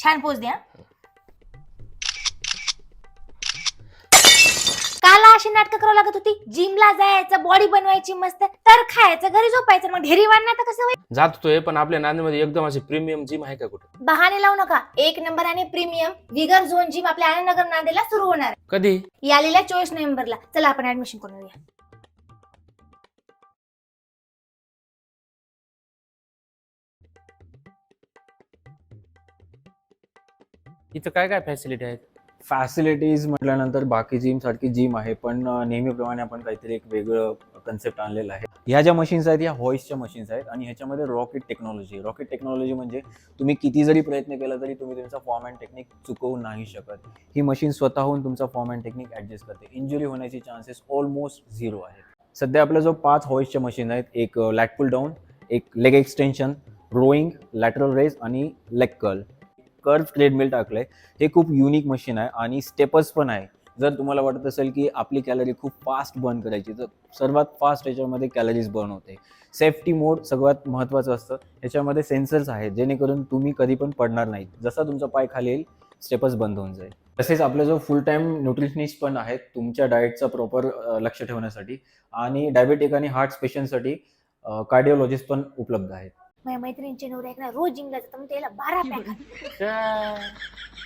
छान पोच द्या. काला अशी नाटकं करावं लागत होती. जिमला जायचं बॉडी बनवायची मस्त तर खायचं घरी झोपायचं मग ढेरी वाढणार तर कसं होईल? जात होतोय पण आपल्या नांदेडमध्ये एकदम असे प्रीमियम जिम आहे का कुठे? बहाणे लावू नका. एक नंबर आणि प्रीमियम विगर झोन जिम आपल्या आनंदनगर नांदेडला सुरू होणार. कधी? यालेल्या चोवीस नोव्हेंबरला. चला आपण ऍडमिशन करून येऊया. इथं काय काय फॅसिलिटी आहेत? फॅसिलिटीज म्हटल्यानंतर बाकी जिम सारखी जिम आहे पण नेहमीप्रमाणे आपण काहीतरी एक वेगळं कन्सेप्ट आणलेलं आहे. ह्या ज्या मशीन्स आहेत ह्या व्हॉइसच्या मशीन्स आहेत आणि ह्याच्यामध्ये रॉकेट टेक्नॉलॉजी रॉकेट टेक्नॉलॉजी म्हणजे तुम्ही किती जरी प्रयत्न केला तरी तुम्ही तुमचा फॉर्म अँड टेक्निक चुकवू नाही शकत. ही मशीन स्वतःहून तुमचा फॉर्म अँड टेक्निक ॲडजस्ट करते. इंजुरी होण्याची चान्सेस ऑलमोस्ट झिरो आहेत. सध्या आपल्या जो पाच व्हॉइसच्या मशीन आहेत एक लॅटपुल डाऊन एक leg extension rowing lateral raise आणि लेग कर्ल कर्व ट्रेडमिल टाकलंय. हे खूप युनिक मशीन आहे आणि स्टेपस पण आहे. जर तुम्हाला वाटत असेल की आपली कॅलरी खूप फास्ट बर्न करायची तर सर्वात फास्ट याच्यामध्ये कॅलरीज बर्न होते. सेफ्टी मोड सगळ्यात महत्त्वाचं असतं. याच्यामध्ये सेन्सर्स आहेत जेणेकरून तुम्ही कधी पण पडणार नाहीत जसा तुमचा पाय खाली येईल स्टेपच बंद होऊन जाईल. तसेच आपला जो फुल टाईम न्यूट्रिशनिस्ट पण आहेत तुमच्या डाएटचा प्रॉपर लक्ष ठेवण्यासाठी आणि डायबेटिक आणि हार्ट पेशंटसाठी कार्डिओलॉजिस्ट पण उपलब्ध आहेत. माझ्या मैत्रिणीचे नवरे ऐकणार रोज जिमला जातात मग त्याला बारा पॅक.